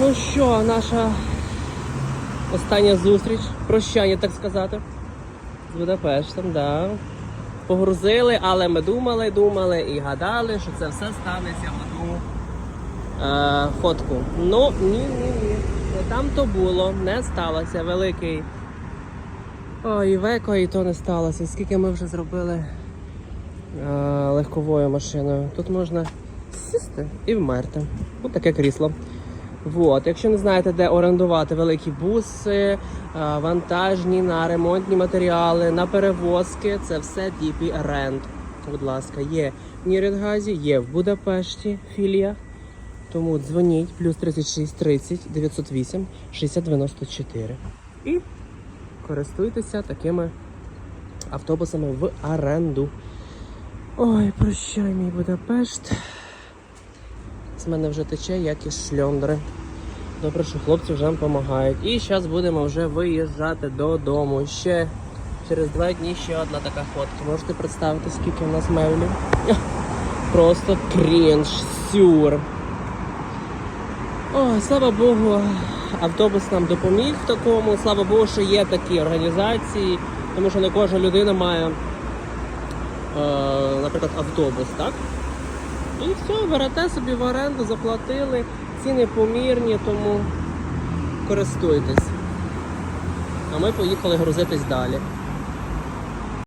Ну що, наша остання зустріч, прощання, так сказати, з Будапештом, да. Погрузили, але ми думали, думали і гадали, що це все станеться в одну е, фотку. Ну, ні, ні, ні. Там то було, не сталося. Великий. Ой, веко і то не сталося. Скільки ми вже зробили е, легковою машиною. Тут можна сісти і вмерти. Ось таке крісло. Вот. Якщо не знаєте, де орендувати великі буси, е, вантажні на ремонтні матеріали, на перевозки, це все DP Rent. Будь ласка, є в Нірінгазі, є в Будапешті філія. Тому дзвоніть плюс 36 30 908 60 94 і користуйтеся такими автобусами в оренду. Ой, прощай, мій Будапешт. З мене вже тече, як із шльондри. Добре, що хлопці вже нам допомагають. І зараз будемо вже виїжджати додому. Ще через два дні ще одна така фотка. Можете представити, скільки в нас меблів? Просто крінж, сюр. Ой, слава Богу, автобус нам допоміг в такому. Слава Богу, що є такі організації, тому що не кожна людина має, е, наприклад, автобус, так? І все, берете собі в оренду, заплатили, ціни помірні, тому користуйтесь. А ми поїхали грузитись далі.